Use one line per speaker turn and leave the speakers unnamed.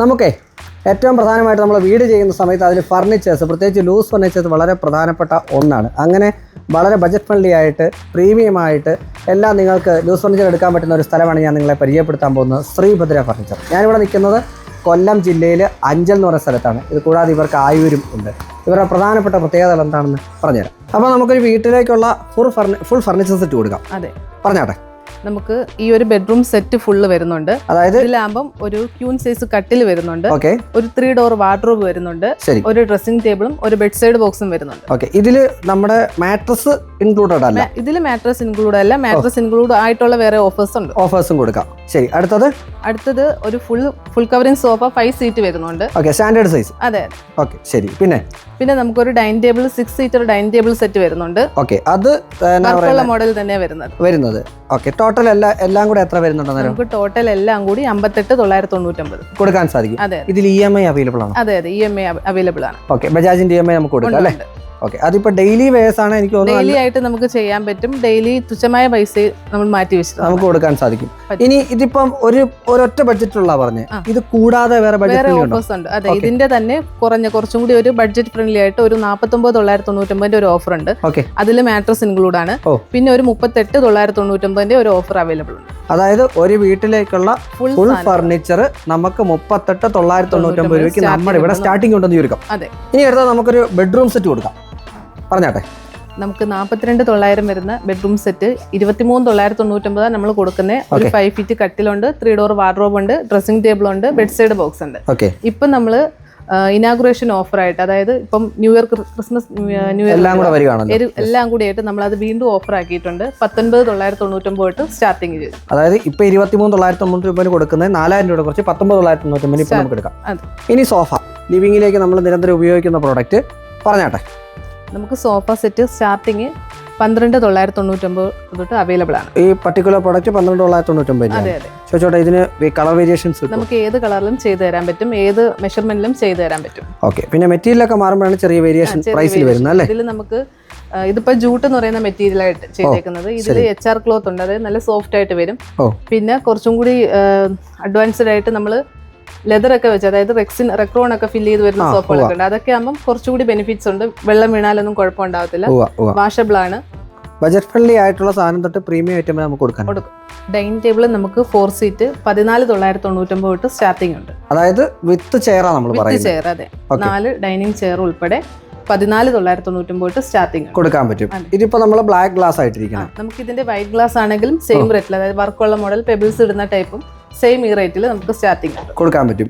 നമുക്കേ ഏറ്റവും പ്രധാനമായിട്ട് നമ്മൾ വീട് ചെയ്യുന്ന സമയത്ത് അതിൽ ഫർണിച്ചേഴ്സ് പ്രത്യേകിച്ച് ലൂസ് ഫർണിച്ചേഴ്സ് വളരെ പ്രധാനപ്പെട്ട ഒന്നാണ്. അങ്ങനെ വളരെ ബജറ്റ് ഫ്രണ്ട്ലി ആയിട്ട് പ്രീമിയം ആയിട്ട് എല്ലാം നിങ്ങൾക്ക് ലൂസ് ഫർണിച്ചർ എടുക്കാൻ പറ്റുന്ന ഒരു സ്ഥലമാണ് ഞാൻ നിങ്ങളെ പരിചയപ്പെടുത്താൻ പോകുന്നത് ശ്രീഭദ്ര ഫർണിച്ചർ. ഞാനിവിടെ നിൽക്കുന്നത് കൊല്ലം ജില്ലയിൽ അഞ്ചൽ എന്ന് പറയുന്ന സ്ഥലത്താണ്. ഇത് കൂടാതെ ഇവർക്ക് ആയൂരും ഉണ്ട്. ഇവരുടെ പ്രധാനപ്പെട്ട പ്രത്യേകത എന്താണെന്ന് പറഞ്ഞുതരാം. അപ്പോൾ നമുക്കൊരു വീട്ടിലേക്കുള്ള ഫുൾ ഫർണി ഫുൾ ഫർണിച്ചേഴ്സ് ഇട്ട് കൊടുക്കാം.
അതെ.
പറഞ്ഞാട്ടെ.
നമുക്ക് ഈ ഒരു ബെഡ്റൂം സെറ്റ് ഫുള്ള് വരുന്നുണ്ട്.
അതായത്
ഇതിലാകുമ്പം ഒരു ക്യൂൺ സൈസ് കട്ടിൽ വരുന്നുണ്ട്.
ഓക്കെ
ഒരു ത്രീ ഡോർ വാർഡ്രോബ് വരുന്നുണ്ട്.
ശരി.
ഒരു ഡ്രസ്സിംഗ് ടേബിളും ഒരു ബെഡ് സൈഡ് ബോക്സും വരുന്നുണ്ട്.
ഓക്കെ ഇതിൽ നമ്മുടെ മാട്രസ് ഇൻക്ലൂഡഡ് അല്ല?
ഇതിൽ മാട്രസ് ഇൻക്ലൂഡ് അല്ല. മാട്രസ് ഇൻക്ലൂഡ് ആയിട്ടുള്ള വേറെ ഓഫേഴ്സ് ഉണ്ട്.
ഓഫേഴ്സും കൊടുക്കാം. ശരി അടുത്തത്?
അടുത്തത് ഒരു full full covering sofa five seat വരുന്നുണ്ട്.
ഓക്കെ സ്റ്റാൻഡേർഡ് സൈസ്
അതെ.
ഓക്കെ ശരി. പിന്നെ?
പിന്നെ നമുക്ക് ഒരു dining table six seater dining table set വരുന്നുണ്ട്.
ഓക്കെ അത്
മോഡൽ തന്നെ വരുന്നത്.
വരുന്നത്. ഓക്കെ ടോട്ടൽ എല്ലാ എല്ലാം കൂടെ എത്ര വരുന്നുണ്ട്
നമുക്ക് ടോട്ടൽ എല്ലാം കൂടി അമ്പത്തെട്ട് തൊള്ളായിരത്തി തൊണ്ണൂറ്റൊമ്പത്
കൊടുക്കാൻ സാധിക്കും.
അതെ
ഇതിൽ ഇ എം ഐ അവൈലബിൾ ആണ്?
അതെ അതെ ഇ എം ഐ അവൈലബിൾ ആണ്.
ഓക്കെ ബജാജിന്റെ ഇ എം ഐ നമുക്ക് കൊടുക്കാം അല്ലേ? ഓക്കെ അതിപ്പോ ഡെയിലി വേസ് ആണ് എനിക്ക്
ഡെയിലി ആയിട്ട് നമുക്ക് ചെയ്യാൻ പറ്റും. ഡെയിലി തുച്ഛമായ പൈസ നമ്മൾ മാറ്റി വെച്ചു
നമുക്ക് കൊടുക്കാൻ സാധിക്കും. ഇനി ഇതിപ്പം ഒരു ഒരൊറ്റ ബഡ്ജറ്റുള്ള ഉള്ള
ആ.
ഇത് കൂടാതെ വേറെ ബഡ്ജറ്റ്
ഓഫേഴ്സ് ഉണ്ട്? അതെ ഇതിന്റെ തന്നെ കുറഞ്ഞ കുറച്ചും കൂടി ഒരു ബഡ്ജറ്റ് ഫ്രണ്ട്ലി ആയിട്ട് ഒരു നാൽപ്പത്തൊമ്പത് തൊള്ളായിരത്തി തൊണ്ണൂറ്റൊമ്പതിന്റെ ഒരു ഓഫർ ഉണ്ട്. അതിൽ മാട്രസ് ഇൻക്ലൂഡ് ആണ്. പിന്നെ ഒരു മുപ്പത്തെട്ട് തൊള്ളായിരത്തി തൊണ്ണൂറ്റൊമ്പതിന്റെ ഒരു ഓഫർ അവൈലബിൾ ഉണ്ട്.
അതായത് ഒരു വീട്ടിലേക്കുള്ള
ഫുൾ
ഫർണിച്ചർ നമുക്ക് മുപ്പത്തെട്ട് തൊള്ളായിരത്തി തൊണ്ണൂറ്റൊമ്പത് രൂപയ്ക്ക്
Starting
നമ്മുടെ ഇവിടെ സ്റ്റാർട്ടിംഗ് ഉണ്ടെന്ന് ചുരുക്കം. ഇനി അടുത്ത നമുക്കൊരു ബെഡ്റൂം സെറ്റ് കൊടുക്കാം. പറഞ്ഞാട്ടെ?
നമുക്ക് നാൽപ്പത്തിരണ്ട് തൊള്ളായിരം വരുന്ന ബെഡ്റൂം സെറ്റ് ഇരുപത്തിമൂന്ന് തൊള്ളായിരത്തി തൊണ്ണൂറ്റൊമ്പത് നമ്മൾ കൊടുക്കുന്നത് ഒരു. ഫൈവ് ഫീറ്റ് കട്ടിലുണ്ട് ത്രീ ഡോർ വാർഡ്രോബ് ഉണ്ട് ഡ്രസ്സിംഗ് ടേബിൾ ഉണ്ട് ബെഡ് സൈഡ് ബോക്സ് ഉണ്ട്. ഇപ്പം നമ്മൾ ഇനാഗുറേഷൻ ഓഫർ ആയിട്ട് അതായത് ഇപ്പം new year Christmas new year
എല്ലാം കൂടെ
എല്ലാം കൂടി ആയിട്ട് നമ്മൾ അത് വീണ്ടും ഓഫർ ആക്കിയിട്ടുണ്ട്. പത്തൊൻപത് തൊള്ളായിരത്തി തൊണ്ണൂറ്റൊമ്പത് തൊട്ട് സ്റ്റാർട്ടിങ് ചെയ്തു.
അതായത് ഇപ്പൊ ഇരുപത്തിമൂന്ന് തൊള്ളായിരത്തി തൊണ്ണൂറ്റി ഒമ്പതിന് കൊടുക്കുന്നത് നാലായിരം രൂപ കുറച്ച് പത്തൊമ്പത് തൊള്ളായിരത്തി തൊണ്ണൂറ്റി ഒമ്പതിന് ഇപ്പൊ നമുക്ക് എടുക്കാം. ഇനി സോഫ. ലിവിംഗിലേക്ക് നമ്മൾ നിരന്തരം ഉപയോഗിക്കുന്ന പ്രോഡക്റ്റ് പറഞ്ഞാട്ടെ?
നമുക്ക് സോഫ സെറ്റ് സ്റ്റാർട്ടിങ് പന്ത്രണ്ട് തൊള്ളായിരത്തി തൊണ്ണൂറ്റൊമ്പത് തൊട്ട് അവൈലബിൾ ആണ്.
ഈ പർട്ടിക്കുലർ പ്രോഡക്റ്റ് പന്ത്രണ്ട് തൊള്ളായിരത്തി തൊണ്ണൂറ്റൊമ്പത് ഇതിന് കളർ വേരിയേഷൻസ്
നമുക്ക് ഏത് കളറിലും ചെയ്തു തരാൻ പറ്റും. ഏത് മെഷർമെന്റിലും ചെയ്തു തരാൻ പറ്റും.
ഓക്കെ പിന്നെ മെറ്റീരിയൽ ഒക്കെ മാറുമ്പോഴാണ് ചെറിയ വേരിയേഷൻ പ്രൈസിൽ വരുന്നത് അല്ലേ?
ഇതിൽ നമുക്ക് ഇതിപ്പോ ജൂട്ട് എന്ന് പറയുന്ന മെറ്റീരിയൽ ആയിട്ട് ചെയ്തേക്കുന്നത്. ഇതിൽ എച്ച് ആർ ക്ലോത്ത് ഉണ്ട്. അതായത് നല്ല സോഫ്റ്റ് ആയിട്ട് വരും. പിന്നെ കുറച്ചും കൂടി അഡ്വാൻസ്ഡ് ആയിട്ട് നമ്മൾ ലെതർ ഒക്കെ വെച്ച് അതായത് റെക്സിൻ റെക്രോൺ ഒക്കെ ഫില്ല് ചെയ്ത് വരുന്ന സോപ്പുകളൊക്കെ ഉണ്ട്. അതൊക്കെ ആകുമ്പോൾ കുറച്ചുകൂടി ബെനിഫിറ്റ്സ് ഉണ്ട്. വെള്ളം വീണാലൊന്നും കുഴപ്പമുണ്ടാവത്തില്ല. വാഷബിൾ ആണ്.
ബജറ്റ് ഫ്രണ്ട്ലി ആയിട്ടുള്ള സാധനം തൊട്ട് പ്രീമിയം ഐറ്റം നമുക്ക് കൊടുക്കാം.
കൊടുക്കും ഡൈനിങ് ടേബിൾ നമുക്ക് ഫോർ സീറ്റ് പതിനാല് തൊള്ളായിരത്തി തൊണ്ണൂറ്റൊമ്പത് തൊട്ട് സ്റ്റാർട്ടിംഗ് ഉണ്ട്.
അതായത് വിത്ത് ചെയറാണ് നമ്മൾ
വിത്ത്
പറയുന്നത്.
ചെയർ അതെ. നാല് ഡൈനിങ് ചെയർ ഉൾപ്പെടെ പതിനാല് തൊള്ളായിരത്തി തൊണ്ണൂറ്റൊമ്പത് തൊട്ട് സ്റ്റാർട്ടിംഗ്
കൊടുക്കാൻ പറ്റും. ഇതിപ്പോ നമ്മൾ ബ്ലാക്ക് ഗ്ലാസ് ആയിട്ടിരിക്കണം.
നമുക്ക് ഇതിന്റെ വൈറ്റ് ഗ്ലാസ് ആണെങ്കിലും സെയിം റേറ്റിൽ അതായത് വർക്കുള്ള മോഡൽ പെബിൾസ് ഇടുന്ന ടൈപ്പും സെയിം ഈ റേറ്റിൽ നമുക്ക് സ്റ്റാർട്ടിംഗ് ഉണ്ട്.
കൊടുക്കാൻ പറ്റും.